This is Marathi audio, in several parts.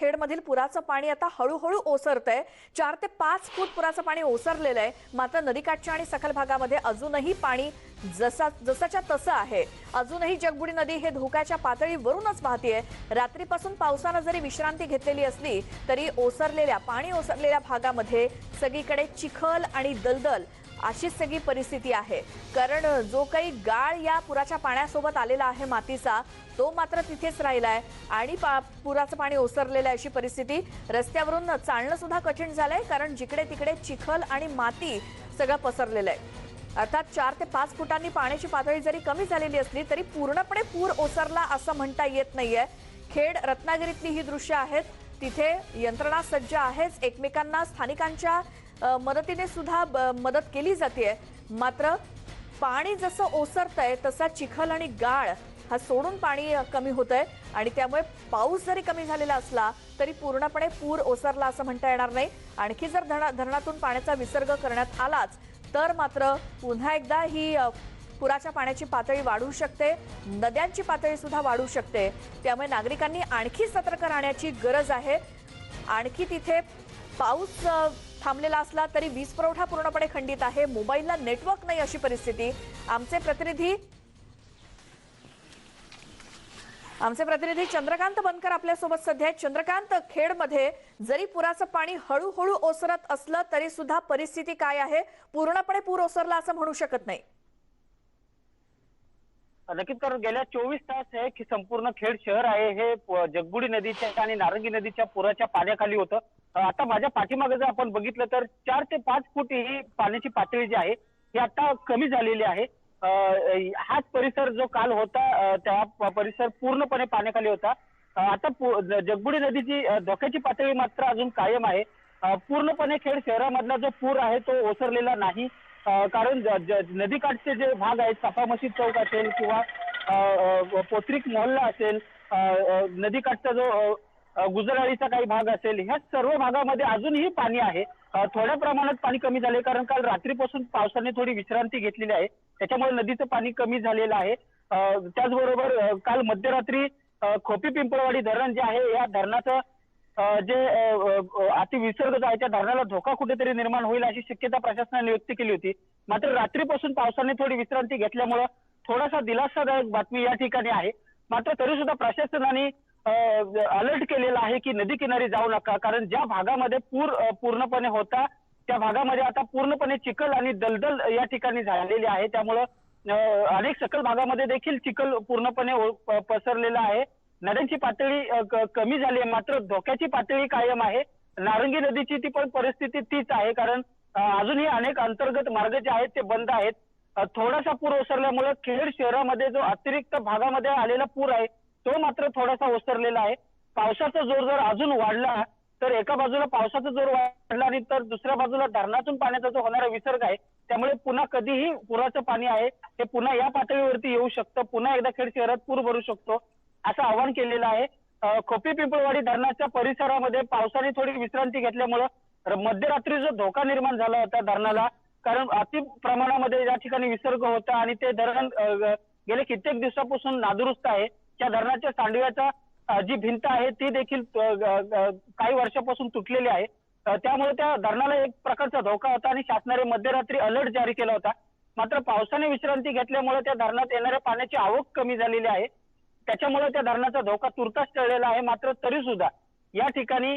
खेडमधील पुराचं पाणी आता हळूहळू ओसरतंय. चार ते पाच फूट पुराचं पाणी ओसरलेलं आहे. मात्र नदीकाठच्या आणि सखल भागामध्ये अजूनही पाणी जसा जसाच्या तसं आहे. अजूनही जगबुडी नदी हे धोक्याच्या पातळीवरूनच वाहतीये. रात्रीपासून पावसानं जरी विश्रांती घेतलेली असली तरी ओसरलेल्या पाणी ओसरलेल्या भागामध्ये सगळीकडे चिखल आणि दलदल अशीच सगळी परिस्थिती आहे. कारण जो काही गाळ या पुराच्या पाण्यासोबत आलेला आहे मातीचा तो मात्र तिथेच राहिला आहे आणि पा- पुराचं पाणी ओसरलेलं आहे अशी परिस्थिती. रस्त्यावरून चालणं सुद्धा कठीण आहे कारण जिकडे तिकडे चिखल आणि माती सगळं पसरलेलं आहे. अर्थात चार ते पाच फुटांनी पाण्याची पातळी जरी कमी झालेली असली तरी पूर्णपणे पूर ओसरला असं म्हणता येत नाहीये. खेड रत्नागिरीतली ही दृश्य आहेत. तिथे यंत्रणा सज्ज आहेच. एकमेकांना स्थानिकांच्या मदतीने सुद्धा ब- मदत केली जाते. मात्र पाणी जसं ओसरतंय तसा चिखल आणि गाळ हा सोडून पाणी कमी होत आहे आणि त्यामुळे पाऊस जरी कमी झालेला असला तरी पूर्णपणे पूर ओसरला असं म्हणता येणार नाही. आणखी जर धरणा धरणातून पाण्याचा विसर्ग करण्यात आलाच तर मात्र पुन्हा एकदा ही पुराच्या पाण्याची पातळी वाढू शकते नद्यांची पातळी सुद्धा वाढू शकते. त्यामुळे नागरिकांनी आणखी सतर्क राहण्याची गरज आहे. आणखी तिथे पाऊस थांबलेला असला तरी वीज पुरवठा पूर्णपणे खंडित आहे. मोबाईलला नेटवर्क नाही अशी परिस्थिती. आमचे प्रतिनिधी आमचे प्रतिनिधी चंद्रकांत बनकर आपल्यासोबत सध्या आहेत. चंद्रकांत खेडमध्ये जरी पुराचं पाणी हळूहळू ओसरत असलं तरी सुद्धा परिस्थिती काय आहे? पूर्णपणे पूर ओसरला असं म्हणू शकत नाही. नक्कीच कारण गेल्या चोवीस तास आहे की संपूर्ण खेड शहर आहे. हे जगबुडी नदीच्या आणि नारंगी नदीच्या पुराच्या पाण्याखाली होतं. आता माझ्या पाठीमागे जर आपण बघितलं तर चार ते पाच फूट ही पाण्याची पातळी जी आहे ही आता कमी झालेली आहे. हाच परिसर जो काल होता त्या परिसर पूर्णपणे पाण्याखाली होता. आता जगबुडी नदीची धोक्याची पातळी मात्र अजून कायम आहे. पूर्णपणे खेड शहरामधला जो पूर आहे तो ओसरलेला नाही. कारण नदीकाठचे जे भाग आहेत चाफा चौक असेल किंवा पोत्रिक मोहल्ला असेल नदीकाठचा जो गुजराळीचा काही भाग असेल ह्या सर्व भागामध्ये अजूनही पाणी आहे. थोड्या प्रमाणात पाणी कमी झाले कारण काल रात्रीपासून पावसाने थोडी विश्रांती घेतलेली आहे. त्याच्यामुळे नदीचं पाणी कमी झालेलं आहे. त्याचबरोबर काल मध्यरात्री खोपी पिंपळवाडी धरण जे आहे या धरणाचं जे अतिविसर्ग जो आहे त्या धरणाला धोका कुठेतरी निर्माण होईल अशी शक्यता प्रशासनाने व्यक्त केली होती. मात्र रात्रीपासून पावसाने थोडी विश्रांती घेतल्यामुळं थोडासा दिलासादायक बातमी या ठिकाणी आहे. मात्र तरी सुद्धा प्रशासनाने अलर्ट केलेला आहे की नदी किनारी जाऊ नका. कारण ज्या भागामध्ये पूर पूर्णपणे होता त्या भागामध्ये आता पूर्णपणे चिखल आणि दलदल या ठिकाणी झालेली आहे. त्यामुळं अनेक सकल भागामध्ये देखील चिखल पूर्णपणे हो, पसरलेला आहे. नद्यांची पातळी कमी झाली आहे. मात्र धोक्याची पातळी कायम आहे. नारंगी नदीची ती पण परिस्थिती तीच आहे. कारण अजूनही अनेक अंतर्गत मार्ग जे आहेत ते बंद आहेत. थोडासा पूर ओसरल्यामुळे खेड शहरामध्ये जो अतिरिक्त भागामध्ये आलेला पूर आहे तो मात्र थोडासा ओसरलेला आहे. पावसाचा जोर जर अजून वाढला तर एका बाजूला पावसाचा जोर वाढला आणि तर दुसऱ्या बाजूला धरणातून पाण्याचा जो होणारा विसर्ग आहे त्यामुळे पुन्हा कधीही पुराचं पाणी आहे. हे पुन्हा या पातळीवरती येऊ शकतं. पुन्हा एकदा खेड शहरात पूर भरू शकतो असं आवाहन केलेलं आहे. खोपी पिंपळवाडी धरणाच्या परिसरामध्ये पावसाने थोडी विश्रांती घेतल्यामुळं मध्यरात्री जो धोका निर्माण झाला होता धरणाला कारण अति प्रमाणामध्ये या ठिकाणी विसर्ग होता आणि ते धरण गेले कित्येक दिवसापासून नादुरुस्त आहे. त्या धरणाच्या सांडव्याचा जी भिंत आहे ती देखील काही वर्षापासून तुटलेली आहे. त्यामुळे त्या धरणाला एक प्रकारचा धोका होता आणि शासनाने मध्यरात्री अलर्ट जारी केला होता. मात्र पावसाने विश्रांती घेतल्यामुळे त्या धरणात येणाऱ्या पाण्याची आवक कमी झालेली आहे. त्याच्यामुळे त्या धरणाचा धोका तुर्तास टळलेला आहे. मात्र तरी सुद्धा या ठिकाणी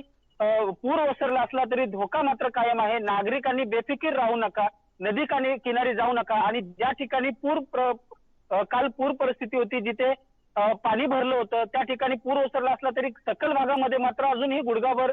पूर ओसरला असला तरी धोका मात्र कायम आहे. नागरिकांनी बेफिकीर राहू नका नदी किनारी जाऊ नका आणि ज्या ठिकाणी पूर प्र- काल पूर परिस्थिती होती जिथे पाणी भरलं होतं. त्या ठिकाणी पूर ओसरला असला तरी सकल भागामध्ये मात्र अजूनही गुडगाभर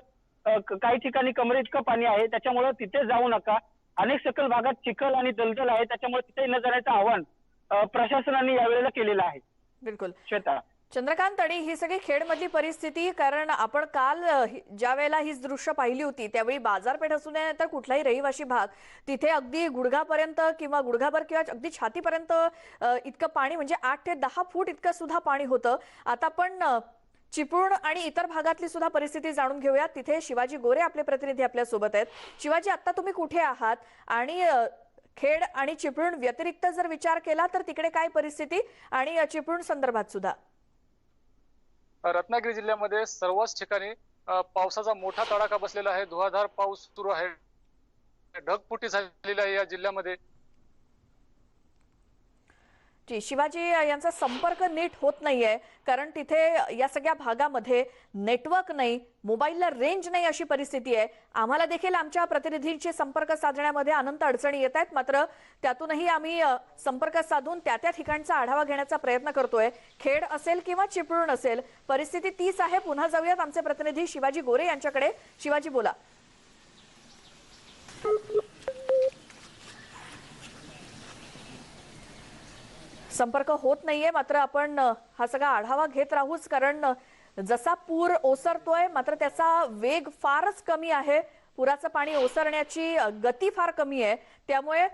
काही ठिकाणी कमरे इतकं पाणी आहे. त्याच्यामुळे तिथे जाऊ नका. अनेक सकल भागात चिखल आणि दलदल आहे. त्याच्यामुळे तिथे न जाण्याचं आवाहन प्रशासनाने यावेळेला केलेलं आहे. बिलकुल. श्वेता. चंद्रकांत आणि ही सगळी खेडमधली परिस्थिती कारण आपण काल ही- ज्या वेळेला ही दृश्य पाहिली होती त्यावेळी बाजारपेठ असू नये तर कुठलाही रहिवाशी भाग तिथे अगदी गुडघापर्यंत किंवा गुडघाभर किंवा अगदी छातीपर्यंत इतकं पाणी म्हणजे आठ ते दहा फूट इतकं सुद्धा पाणी होतं. आता पण चिपळूण आणि इतर भागातली सुद्धा परिस्थिती जाणून घेऊया. तिथे शिवाजी गोरे आपले प्रतिनिधी आपल्यासोबत आहेत. शिवाजी आता तुम्ही कुठे आहात? आणि खेड आणि चिपळूण व्यतिरिक्त जर विचार केला तर तिकडे काय परिस्थिती? आणि चिपळूण संदर्भात सुद्धा. रत्नागिरी जिल्ह्यामध्ये सर्वच ठिकाणी पावसाचा मोठा तडाखा बसलेला आहे. धुवाधार पाऊस सुरू आहे. ढगफुटी झालेली आहे या जिल्ह्यामध्ये. जी. शिवाजी यांचा संपर्क नीट होत नाहीये कारण तिथे या सगळ्या भागामध्ये नेटवर्क नाही मोबाईलला रेंज नाही अशी परिस्थिती आहे. आम्हाला देखील आमच्या प्रतिनिधींशी संपर्क साधण्यामध्ये अनंत अडचणी येत आहेत. मात्र त्यातूनही आम्ही संपर्क साधून त्या त्या ठिकाणचा आढावा घेण्याचा प्रयत्न करतोय. खेड असेल किंवा चिपळूण असेल परिस्थिती तीच आहे. पुन्हा जाऊयात आमचे प्रतिनिधी शिवाजी गोरे यांच्याकडे. शिवाजी बोला. संपर्क होत नाहीये मात्र आपण हा सगळा आढावा घेत राहूच. कारण जसा पूर ओसरतोय मात्र त्याचा वेग फारच कमी आहे. पुराचं पाणी ओसरण्याची गती फार कमी आहे. त्यामुळे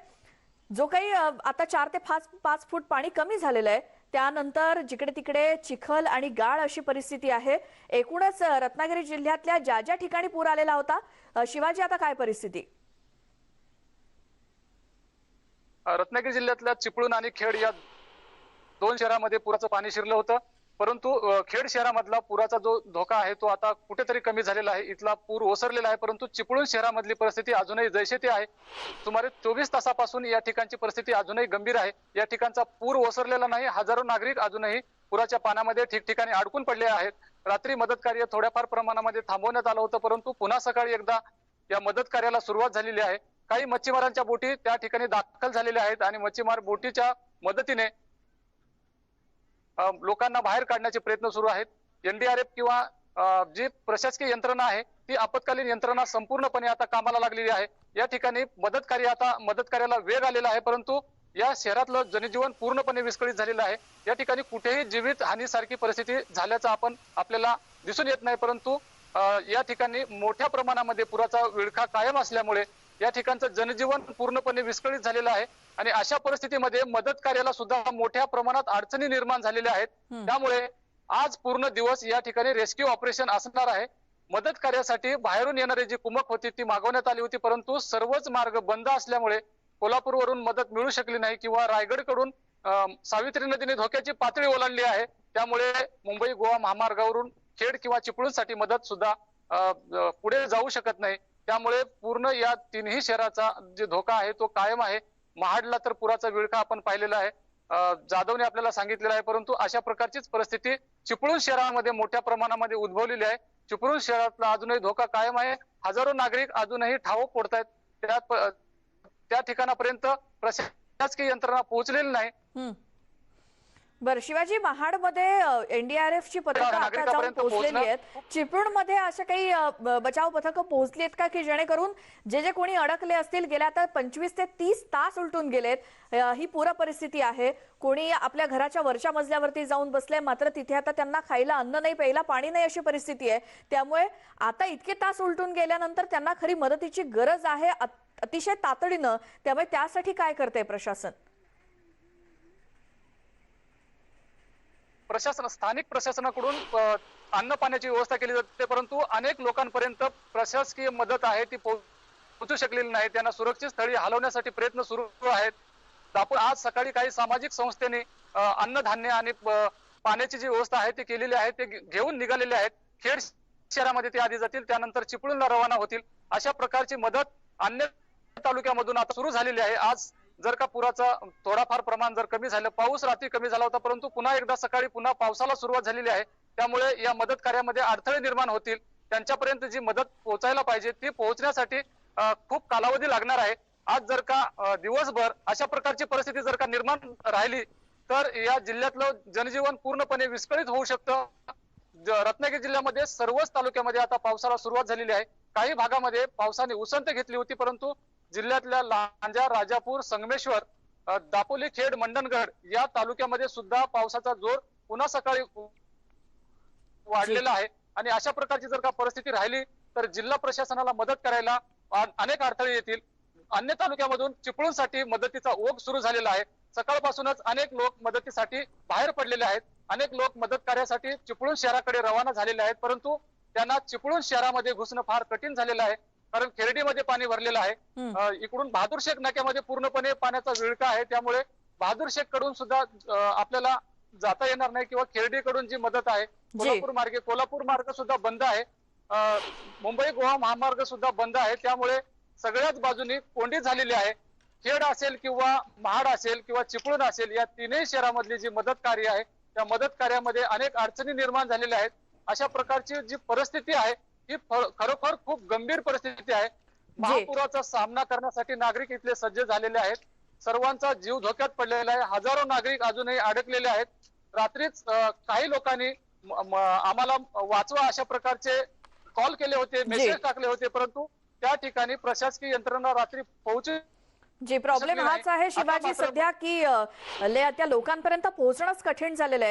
जो काही आता चार ते पाच पाच फूट पाणी कमी झालेलं आहे त्यानंतर जिकडे तिकडे चिखल आणि गाळ अशी परिस्थिती आहे. एकूणच रत्नागिरी जिल्ह्यातल्या ज्या ज्या ठिकाणी पूर आलेला होता शिवाजी आता काय परिस्थिती? रत्नागिरी जिल्ह्यातल्या चिपळूण आणि खेड या दोन शहरामध्ये पुराचं पाणी शिरलं होतं. परंतु खेड शहरामधला पुराचा जो धोका आहे तो आता कुठेतरी कमी झालेला आहे. इथला पूर ओसरलेला आहे परंतु चिपळूण शहरामधली परिस्थिती अजूनही जैसे ती आहे. सुमारे चोवीस तासापासून या ठिकाणची परिस्थिती अजूनही गंभीर आहे. या ठिकाणचा पूर ओसरलेला नाही हजारो नागरिक अजूनही पुराच्या पाण्यामध्ये ठिकठिकाणी अडकून पडले आहेत. रात्री मदत कार्य थोड्याफार प्रमाणामध्ये थांबवण्यात आलं होतं परंतु पुन्हा सकाळी एकदा या मदत कार्याला सुरुवात झालेली आहे. काही मच्छीमारांच्या बोटी त्या ठिकाणी दाखल झालेल्या आहेत आणि मच्छीमार बोटीच्या मदतीने लोकांना बाहेर काढण्याचे प्रयत्न सुरू आहेत. एनडीआरएफ किंवा जी प्रशासकीय यंत्रणा आहे ती आपत्कालीन यंत्रणा संपूर्णपणे आता कामाला लागलेली आहे. या ठिकाणी मदत कार्य आता मदत कार्याला वेग आलेला आहे परंतु या शहरातलं जनजीवन पूर्णपणे विस्कळीत झालेलं आहे. या ठिकाणी कुठेही जीवित हानीसारखी परिस्थिती झाल्याचं आपण आपल्याला दिसून येत नाही परंतु या ठिकाणी मोठ्या प्रमाणामध्ये पुराचा विळखा कायम असल्यामुळे या ठिकाणचं जनजीवन पूर्णपणे विस्कळीत झालेलं आहे. आणि अशा परिस्थितीमध्ये मदत कार्याला सुद्धा मोठ्या प्रमाणात अडचणी निर्माण झालेल्या आहेत. त्यामुळे आज पूर्ण दिवस या ठिकाणी रेस्क्यू ऑपरेशन असणार आहे. मदत कार्यासाठी बाहेरून येणारी जी कुमक होती ती मागवण्यात आली होती. परंतु सर्वच मार्ग बंद असल्यामुळे कोल्हापूरवरून मदत मिळू शकली नाही किंवा रायगडकडून सावित्री नदीने धोक्याची पातळी ओलांडली आहे. त्यामुळे मुंबई गोवा महामार्गावरून खेड किंवा चिपळूणसाठी मदत सुद्धा पुढे जाऊ शकत नाही. त्यामुळे पूर्ण या तिन्ही शहराचा जे धोका आहे तो कायम आहे. महाडला तर पुराचा विळखा आपण पाहिलेला आहे. जाधवने आपल्याला सांगितलेलं आहे परंतु अशा प्रकारचीच परिस्थिती चिपळूण शहरामध्ये मोठ्या प्रमाणामध्ये उद्भवलेली आहे. चिपळूण शहरातला अजूनही धोका कायम आहे. हजारो नागरिक अजूनही ठाव पडतायत त्या त्या ठिकाणापर्यंत प्रशासकीय यंत्रणा पोहोचलेली नाही. बरं शिवाजी महाडमध्ये एनडीआरएफची पथकं आता जाऊन पोहोचलेली आहेत. चिपळूणमध्ये अशा काही बचाव पथकं पोहोचली आहेत का? की जेणेकरून जे जे कोणी अडकले असतील गेल्या आता पंचवीस ते तीस तास उलटून गेलेत. ही पूर परिस्थिती आहे. कोणी आपल्या घराच्या वरच्या मजल्यावरती जाऊन बसले मात्र तिथे आता त्यांना खायला अन्न नाही प्यायला पाणी नाही अशी परिस्थिती आहे. त्यामुळे आता इतके तास उलटून गेल्यानंतर त्यांना खरी मदतीची गरज आहे अत- अतिशय तातडीनं. त्यामुळे त्यासाठी काय करते प्रशासन? प्रशासन स्थानिक प्रशासनाकडून अन्न पाण्याची व्यवस्था केली जाते परंतु अनेक लोकांपर्यंत प्रशासकीय मदत आहे ती पोहोचू शकलेली नाही. त्यांना सुरक्षित स्थळी हलवण्यासाठी प्रयत्न सुरू आहेत. आपण आज सकाळी काही सामाजिक संस्थेने अन्नधान्य आणि पाण्याची जी व्यवस्था आहे ती केलेली आहे ते घेऊन निघालेले आहेत. खेड शहरामध्ये ते आधी जातील त्यानंतर चिपळूणला रवाना होतील. अशा प्रकारची मदत अन्य तालुक्यामधून आता सुरू झालेली आहे. आज जर का पुराचा थोडाफार प्रमाण जर कमी झालं पाऊस रात्री कमी झाला होता परंतु पुन्हा एकदा सकाळी पुन्हा पावसाला सुरुवात झालेली आहे. त्यामुळे या मदत कार्यामध्ये अडथळे निर्माण होतील. त्यांच्यापर्यंत जी मदत पोहोचायला पाहिजे ती पोहोचण्यासाठी खूप कालावधी लागणार आहे. आज जर का दिवसभर अशा प्रकारची परिस्थिती जर का निर्माण राहिली तर या जिल्ह्यातलं जनजीवन पूर्णपणे विस्कळीत होऊ शकतं. रत्नागिरी जिल्ह्यामध्ये सर्वच तालुक्यामध्ये आता पावसाला सुरुवात झालेली आहे. काही भागामध्ये पावसाने उसंत घेतली होती परंतु जिल्ह्यातल्या लांजा राजापूर संगमेश्वर दापोली खेड मंडणगड या तालुक्यामध्ये सुद्धा पावसाचा जोर पुन्हा सकाळी वाढलेला आहे. आणि अशा प्रकारची जर का परिस्थिती राहिली तर जिल्हा प्रशासनाला मदत करायला अनेक अडथळे येतील. अन्य तालुक्यामधून चिपळूणसाठी मदतीचा ओघ सुरू झालेला आहे. सकाळपासूनच अनेक लोक मदतीसाठी बाहेर पडलेले आहेत. अनेक लोक मदत कार्यासाठी चिपळूण शहराकडे रवाना झालेले आहेत. परंतु त्यांना चिपळूण शहरामध्ये घुसणं फार कठीण झालेलं आहे. कारण खेरडीमध्ये पाणी भरलेलं आहे. इकडून बहादूर शेख नाक्यामध्ये पूर्णपणे पाण्याचा विळका आहे. त्यामुळे बहादूर शेखकडून सुद्धा आपल्याला जाता येणार नाही किंवा खेरडीकडून जी मदत आहे कोल्हापूर मार्गे कोल्हापूर मार्ग सुद्धा बंद आहे. मुंबई गोवा महामार्ग सुद्धा बंद आहे. त्यामुळे सगळ्याच बाजूनी कोंडी झालेली आहे. खेड असेल किंवा महाड असेल किंवा चिपळूण असेल या तीनही शहरामधली जी मदत कार्य आहे त्या मदत कार्यामध्ये अनेक अडचणी निर्माण झालेल्या आहेत. अशा प्रकारची जी परिस्थिती आहे ही खरोखर खूप गंभीर परिस्थिती आहे. महापुराचा सामना करण्यासाठी नागरिक इथले सज्ज झालेले आहेत. सर्वांचा जीव धोक्यात पडलेला आहे. हजारो नागरिक अजूनही अडकलेले आहेत. रात्रीच काही लोकांनी आम्हाला वाचवा अशा प्रकारचे कॉल केले होते मेसेज टाकले होते परंतु त्या ठिकाणी प्रशासकीय यंत्रणा रात्री पोहोचू जी प्रॉब्लेम हाच. आहे शिवाजी सध्या की त्या लोकांपर्यंत पोहोचणंच कठीण झालेलं आहे.